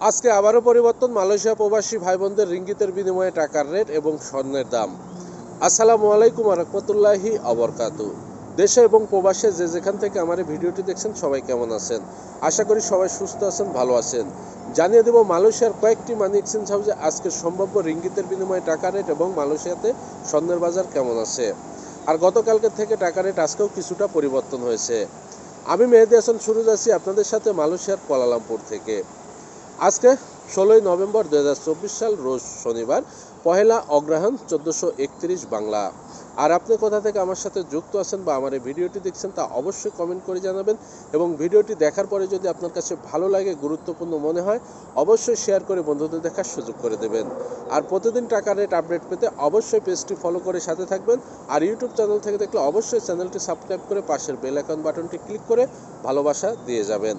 আজকে আবারও পরিবর্তন, মালয়েশিয়া প্রবাসী ভাই বোনদের রিঙ্গিতের বিনিময়ে টাকার রেট এবং স্বর্ণের দাম। আসসালামু আলাইকুম রহমতুল্লাহি আবরকাতু দেশে এবং প্রবাসে যে যেখান থেকে আমার এই ভিডিওটি দেখছেন, সবাই কেমন আছেন? আশা করি সবাই সুস্থ আছেন, ভালো আছেন। জানিয়ে দেব, মালয়েশিয়ার কয়েকটি মানি এক্সচেঞ্জ হাউসে আজকে সম্ভাব্য রিঙ্গিতের বিনিময়ে টাকা রেট এবং মালয়েশিয়াতে স্বর্ণের বাজার কেমন আছে? আর গতকালকে থেকে টাকা রেট আজকেও কিছুটা পরিবর্তন হয়েছে। আমি মেহেদি হাসান সুরুজ আছি আপনাদের সাথে মালয়েশিয়ার কোয়ালালামপুর থেকে। আজকে ষোলোই নভেম্বর দু হাজার চব্বিশ সাল, রোজ শনিবার, পহেলা অগ্রহায়ণ চোদ্দোশো বাংলা। আর আপনি কোথা থেকে আমার সাথে যুক্ত আছেন বা আমার এই ভিডিওটি দেখছেন তা অবশ্যই কমেন্ট করে জানাবেন এবং ভিডিওটি দেখার পরে যদি আপনার কাছে ভালো লাগে, গুরুত্বপূর্ণ মনে হয়, অবশ্যই শেয়ার করে বন্ধুদের দেখার সুযোগ করে দেবেন। আর প্রতিদিন টাকা রেট আপডেট পেতে অবশ্যই পেজটি ফলো করে সাথে থাকবেন। আর ইউটিউব চ্যানেল থেকে দেখলে অবশ্যই চ্যানেলটি সাবস্ক্রাইব করে পাশের বেল আইকন বাটনটি ক্লিক করে ভালোবাসা দিয়ে যাবেন।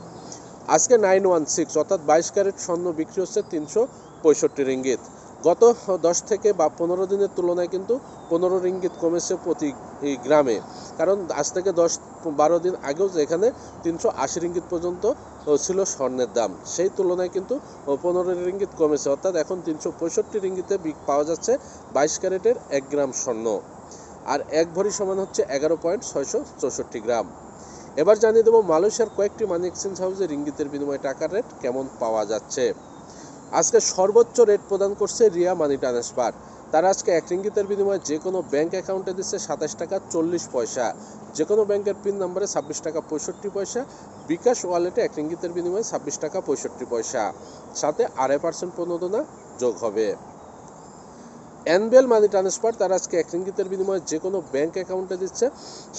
আজকে নাইন ওয়ান সিক্স অর্থাৎ বাইশ ক্যারেট স্বর্ণ বিক্রি হচ্ছে তিনশো পঁয়ষট্টি রিঙ্গিত। গত দশ থেকে বা পনেরো দিনের তুলনায় কিন্তু পনেরো রিঙ্গিত কমেছে প্রতি গ্রামে। কারণ আজ থেকে দশ, বারো দিন আগেও যেখানে তিনশো আশি রিঙ্গিত পর্যন্ত ছিল স্বর্ণের দাম। সেই তুলনায় কিন্তু পনেরো রিঙ্গিত কমেছে, অর্থাৎ এখন তিনশো পঁয়ষট্টি রিঙ্গিতে পাওয়া যাচ্ছে বাইশ ক্যারেটের এক গ্রাম স্বর্ণ। আর এক ভরি সমান হচ্ছে এগারো পয়েন্ট ছয়শো চৌষট্টি গ্রাম। এবার জানিয়ে দেবো, মালয়েশিয়ার কয়েকটি মানি এক্সচেঞ্জ হাউসে রিঙ্গিতের বিনিময়ে টাকার রেট কেমন পাওয়া যাচ্ছে? আজকে সর্বোচ্চ রেট প্রদান করছে রিয়া মানি ট্রান্সফার তারা আজকে এক রিঙ্গিতের বিনিময়ে যে কোনো ব্যাঙ্ক অ্যাকাউন্টে দিচ্ছে সাতাশ টাকা চল্লিশ পয়সা। যে কোনো ব্যাংকের পিন নম্বরে ছাব্বিশ টাকা পঁয়ষট্টি পয়সা। বিকাশ ওয়ালেটে এক রিঙ্গিতের বিনিময়ে ছাব্বিশ টাকা পঁয়ষট্টি পয়সা। সাথে আড়াই পার্সেন্ট প্রণোদনা যোগ হবে। এনবিএল মানি ট্রান্সফার তারা আজকে এক রিঙ্গিতের বিনিময়ে যে কোনো ব্যাংক অ্যাকাউন্টে দিচ্ছে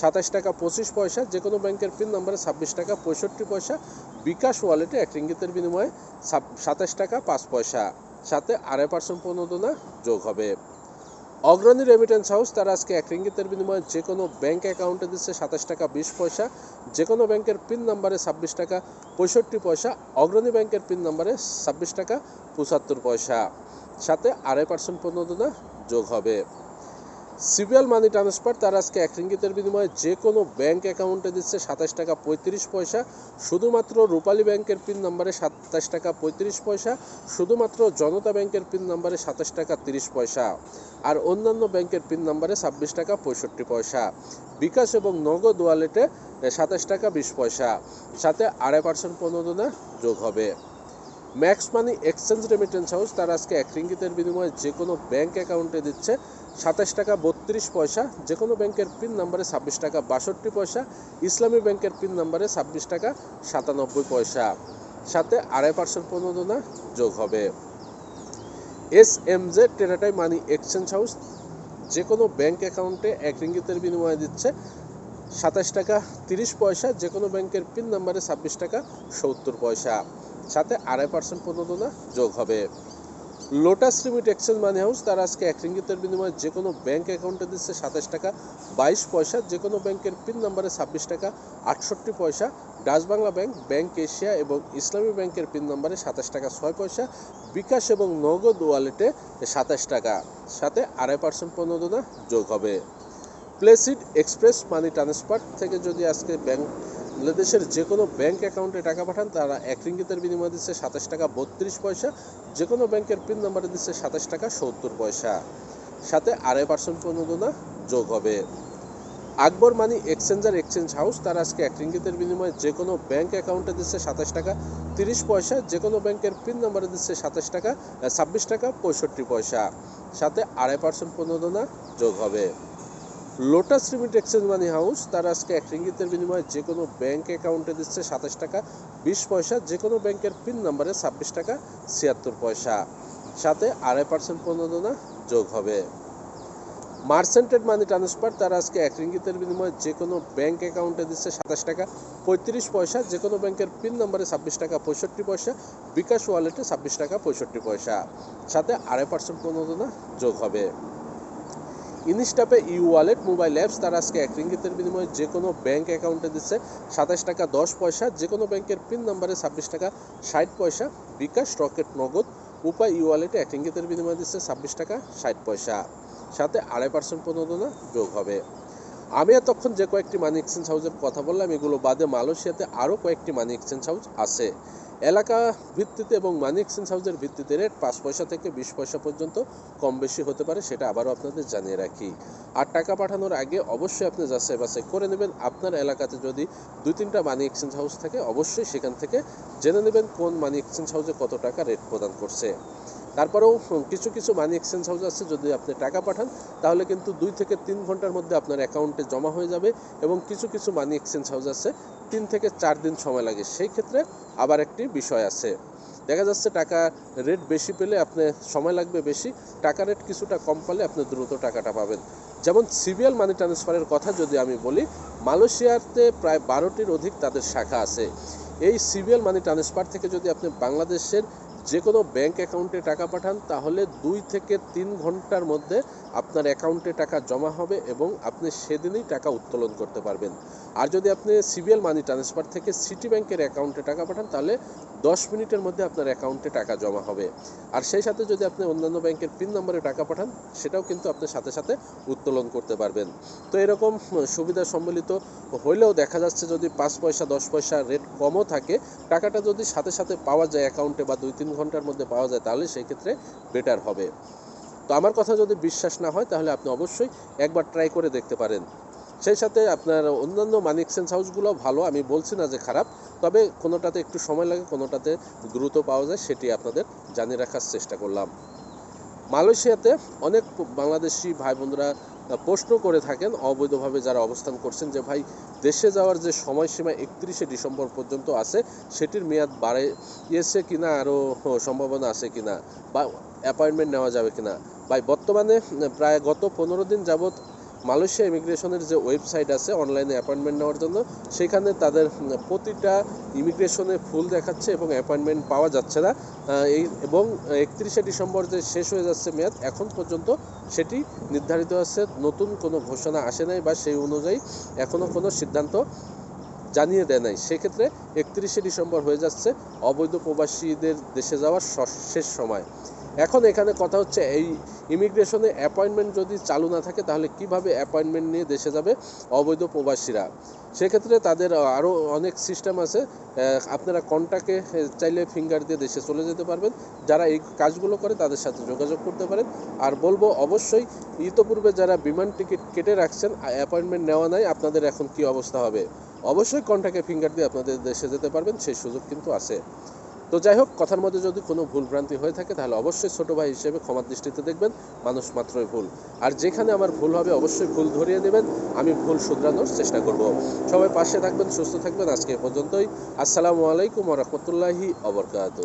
সাতাশ টাকা পঁচিশ পয়সা যে কোনো ব্যাংকের পিন নাম্বারে ছাব্বিশ টাকা পঁয়ষট্টি পয়সা, বিকাশ ওয়ালেটে এক রিঙ্গিতের বিনিময়ে সাতাশ টাকা পাঁচ পয়সা। সাথে আড়াই পার্সেন্ট প্রণোদনা যোগ হবে। অগ্রণী রেমিটেন্স হাউস তারা আজকে এক রিঙ্গিতের বিনিময়ে যে কোনো ব্যাংক অ্যাকাউন্টে দিচ্ছে সাতাশ টাকা বিশ পয়সা যে কোনো ব্যাংকের পিন নাম্বারে ছাব্বিশ টাকা পঁয়ষট্টি পয়সা, অগ্রণী ব্যাংকের পিন নাম্বারে ছাব্বিশ টাকা পঁচাত্তর পয়সা। সাথে আড়াই পার্সেন্ট প্রণোদনা যোগ হবে। সিবিএল মানি ট্রান্সফার, তারা আজকে এক রিঙ্গিতের বিনিময়ে যে কোনো ব্যাংক অ্যাকাউন্টে দিচ্ছে সাতাশ টাকা পঁয়ত্রিশ পয়সা। শুধুমাত্র রূপালী ব্যাংকের পিন নম্বরে সাতাশ টাকা পঁয়ত্রিশ পয়সা, শুধুমাত্র জনতা ব্যাংকের পিন নম্বরে সাতাশ টাকা তিরিশ পয়সা আর অন্যান্য ব্যাংকের পিন নম্বরে ছাব্বিশ টাকা পঁয়ষট্টি পয়সা। বিকাশ এবং নগদ ওয়ালেটে সাতাশ টাকা বিশ পয়সা, সাথে আড়াই পার্সেন্ট প্রণোদনা যোগ হবে। Max money exchange remittance house তারা আজকে এক রিঙ্গিতের বিনিময়ে যে কোনো ব্যাংক অ্যাকাউন্টে দিচ্ছে সাতাশ টাকা বত্রিশ পয়সা, যে কোনো ব্যাংকের পিন নাম্বারে ছাব্বিশ টাকা বাষট্টি পয়সা, ইসলামী ব্যাংকের পিন নাম্বারে ছাব্বিশ টাকা সাতানব্বই পয়সা। সাথে আড়াই পার্সেন্ট প্রণোদনা যোগ হবে। এস এম জে টেরাটাই মানি এক্সচেঞ্জ হাউস যে কোনো ব্যাংক অ্যাকাউন্টে এক রিঙ্গিতের বিনিময়ে দিচ্ছে সাতাশ টাকা তিরিশ পয়সা, যে কোনো ব্যাংকের পিন নাম্বারে ছাব্বিশ টাকা সত্তর পয়সা। সাথে আড়াই পার্সেন্ট প্রণোদনা যোগ হবে। Lotus limit exchange money house তারা আজকে এক রিঙ্গিতের বিনিময়ে যে কোনো ব্যাংক অ্যাকাউন্টে দিচ্ছে সাতাশ টাকা, বাইশ পয়সা যে কোনো ব্যাংকের পিন নাম্বারে ছাব্বিশ টাকা, আটষট্টি পয়সা Dutch Bangla bank bank Asia এবং ইসলামী ব্যাংকের পিন নাম্বারে সাতাশ টাকা, ছয় পয়সা, বিকাশ এবং নগদ ওয়ালেটে সাতাশ টাকা। সাথে আড়াই পার্সেন্ট প্রণোদনা যোগ হবে। প্লেসিড এক্সপ্রেস মানি ট্রান্সফার থেকে যদি আজকে ব্যাংক বাংলাদেশের যে কোনো ব্যাংক অ্যাকাউন্টে টাকা পাঠান, তারা এক রিঙ্গিতের বিনিময়ে দিচ্ছে সাতাশ টাকা বত্রিশ পয়সা। যে কোনো ব্যাংকের পিন নাম্বারে দিচ্ছে সাতাশ টাকা সত্তর পয়সা। সাথে আড়াই পার্সেন্ট প্রণোদনা যোগ হবে। Akbar money exchanger exchange house তারা আজকে এক রিঙ্গিতের বিনিময়ে যে কোনো ব্যাংক অ্যাকাউন্টে দিচ্ছে সাতাশ টাকা তিরিশ পয়সা যে কোনো ব্যাংকের পিন নাম্বারে দিচ্ছে সাতাশ টাকা, ছাব্বিশ টাকা পঁয়ষট্টি পয়সা। সাথে আড়াই পার্সেন্ট প্রণোদনা যোগ হবে। Lotus limit exchange money house তারা আজকে এক রিঙ্গিতের বিনিময়ে যে কোনো ব্যাংক অ্যাকাউন্টে দিচ্ছে সাতাশ টাকা, বিশ পয়সা যে কোনো ব্যাংকের পিন নাম্বারে ছাব্বিশ টাকা, ছিয়াত্তর পয়সা। সাথে আড়াই পার্সেন্ট প্রণোদনা যোগ হবে। মার্সেন্টেড মানি ট্রান্সফার তারা আজকে এক রিঙ্গিতের বিনিময়ে যে কোনো ব্যাংক অ্যাকাউন্টে দিচ্ছে সাতাশ টাকা, পঁয়ত্রিশ পয়সা যে কোনো ব্যাংকের পিন নাম্বারে ছাব্বিশ টাকা, পঁয়ষট্টি পয়সা, বিকাশ ওয়ালেটে ছাব্বিশ টাকা, পঁয়ষট্টি পয়সা। সাথে আড়াই পার্সেন্ট প্রণোদনা যোগ হবে। Instapay e wallet mobile apps তারা আজকে এক রিঙ্গিতের বিনিময়ে যে কোনো ব্যাঙ্ক অ্যাকাউন্টে দিচ্ছে, সাতাশ টাকা দশ পয়সা যে কোনো ব্যাংকের পিন নাম্বারে ছাব্বিশ টাকা ষাট পয়সা, বিকাশ রকেট নগদ উপায় ই ওয়ালেটে এক রিঙ্গিতের বিনিময়ে দিচ্ছে ছাব্বিশ টাকা ষাট পয়সা। সাথে আড়াই পার্সেন্ট প্রণোদনা যোগ হবে। আমি এতক্ষণ যে কয়েকটি মানি এক্সচেঞ্জ হাউসের কথা বললাম, এগুলো বাদে মালয়েশিয়াতে আরও কয়েকটি মানি এক্সচেঞ্জ হাউস আছে। এলাকা ভিত্তিতে এবং মানি এক্সচেঞ্জ হাউসের ভিত্তিতে রেট পাঁচ পয়সা থেকে বিশ পয়সা পর্যন্ত কম বেশি হতে পারে, সেটা আবারও আপনাদের জানিয়ে রাখি। আর টাকা পাঠানোর আগে অবশ্যই আপনি যাচাই বাছাই করে নেবেন। আপনার এলাকাতে যদি দুই তিনটা মানি এক্সচেঞ্জ হাউস থাকে, অবশ্যই সেখান থেকে জেনে নেবেন কোন মানি এক্সচেঞ্জ হাউসে কত টাকা রেট প্রদান করছে। তারপরেও কিছু কিছু মানি এক্সচেঞ্জ হাউস আছে, যদি আপনি টাকা পাঠান, তাহলে কিন্তু দুই থেকে তিন ঘণ্টার মধ্যে আপনার অ্যাকাউন্টে জমা হয়ে যাবে এবং কিছু কিছু মানি এক্সচেঞ্জ হাউস আছে, তিন থেকে চার দিন সময় লাগে। সেই ক্ষেত্রে আবার একটি বিষয় আছে। দেখা যাচ্ছে টাকা রেট বেশি পেলে আপনি সময় লাগবে বেশি, টাকা রেট কিছুটা কম পেলে আপনি দ্রুত টাকাটা পাবেন। যেমন সিবিএল মানি ট্রান্সফারের কথা যদি আমি বলি, মালয়েশিয়াতে প্রায় বারোটির অধিক তাদের শাখা আছে। এই সিবিএল মানি ট্রান্সফার থেকে যদি আপনি বাংলাদেশের যে কোনো ব্যাঙ্ক অ্যাকাউন্টে টাকা পাঠান, তাহলে দুই থেকে তিন ঘণ্টার মধ্যে আপনার অ্যাকাউন্টে টাকা জমা হবে এবং আপনি সেদিনই টাকা উত্তোলন করতে পারবেন। আর যদি আপনি সিবিএল মানি ট্রান্সফার থেকে সিটি ব্যাংকের অ্যাকাউন্টে টাকা পাঠান, তাহলে দশ মিনিটের মধ্যে আপনার অ্যাকাউন্টে টাকা জমা হবে। আর সেই সাথে যদি আপনি অন্যান্য ব্যাংকের পিন নম্বরে টাকা পাঠান, সেটাও কিন্তু আপনি সাথে সাথে উত্তোলন করতে পারবেন। তো এরকম সুবিধা সম্মিলিত হইলেও দেখা যাচ্ছে যদি পাঁচ পয়সা, দশ পয়সা রেট কমও থাকে, টাকাটা যদি সাথে সাথে পাওয়া যায় অ্যাকাউন্টে বা দুই তিন ঘণ্টার মধ্যে পাওয়া যায়, তাহলে সেই ক্ষেত্রে বেটার হবে। তো আমার কথা যদি বিশ্বাস না হয়, তাহলে আপনি অবশ্যই একবার ট্রাই করে দেখতে পারেন। সেই সাথে আপনার অন্যান্য মানি এক্সচেঞ্জ হাউসগুলো ভালো, আমি বলছি না যে খারাপ, তবে কোনোটাতে একটু সময় লাগে, কোনোটাতে দ্রুত পাওয়া যায়, সেটি আপনাদের জানিয়ে রাখার চেষ্টা করলাম। মালয়েশিয়াতে অনেক বাংলাদেশি ভাই বোনরা প্রশ্ন করে থাকেন, অবৈধভাবে যারা অবস্থান করছেন, যে ভাই, দেশে যাওয়ার যে সময়সীমা একত্রিশে ডিসেম্বর পর্যন্ত আছে, সেটির মেয়াদ বাড়িয়েছে কিনা, আরও সম্ভাবনা আছে কিনা, বা অ্যাপয়েন্টমেন্ট নেওয়া যাবে কিনা। ভাই, বর্তমানে প্রায় গত পনেরো দিন যাবৎ মালয়েশিয়া ইমিগ্রেশনের যে ওয়েবসাইট আছে, অনলাইনে অ্যাপয়েন্টমেন্ট নেওয়ার জন্য, সেখানে তাদের প্রতিটা ইমিগ্রেশনে ফুল দেখাচ্ছে এবং অ্যাপয়েন্টমেন্ট পাওয়া যাচ্ছে না। এই এবং একত্রিশে ডিসেম্বর যে শেষ হয়ে যাচ্ছে মেয়াদ, এখন পর্যন্ত সেটি নির্ধারিত আছে, নতুন কোনো ঘোষণা আসে নাই বা সেই অনুযায়ী এখনও কোনো সিদ্ধান্ত জানিয়ে দেয় নাই। সেক্ষেত্রে একত্রিশে ডিসেম্বর হয়ে যাচ্ছে অবৈধ প্রবাসীদের দেশে যাওয়ার শেষ সময়। এখন এখানে কথা হচ্ছে, এই ইমিগ্রেশনে অ্যাপয়েন্টমেন্ট যদি চালু না থাকে, তাহলে কীভাবে অ্যাপয়েন্টমেন্ট নিয়ে দেশে যাবে অবৈধ প্রবাসীরা? সেক্ষেত্রে তাদের আরও অনেক সিস্টেম আছে আপনারা কন্টাক্টে চাইলে ফিঙ্গার দিয়ে দেশে চলে যেতে পারবেন। যারা এই কাজগুলো করে, তাদের সাথে যোগাযোগ করতে পারেন। আর বলব, অবশ্যই ইতোপূর্বে যারা বিমান টিকিট কেটে রাখছেন অ্যাপয়েন্টমেন্ট নেওয়া নাই, আপনাদের এখন কি অবস্থা হবে? অবশ্যই কন্টাক্টে ফিঙ্গার দিয়ে আপনাদের দেশে যেতে পারবেন, সেই সুযোগ কিন্তু আছে। তো যাই হোক, কথার মধ্যে যদি কোনো ভুলভ্রান্তি হয়ে থাকে, তাহলে অবশ্যই ছোটো ভাই হিসেবে ক্ষমার দৃষ্টিতে দেখবেন, মানুষ মাত্রই ভুল। আর যেখানে আমার ভুল হবে, অবশ্যই ভুল ধরিয়ে দেবেন, আমি ভুল শুধরানোর চেষ্টা করব। সবাই পাশে থাকবেন, সুস্থ থাকবেন, আজকে পর্যন্তই। আসসালামু আলাইকুম রহমতুল্লাহি অবরকাত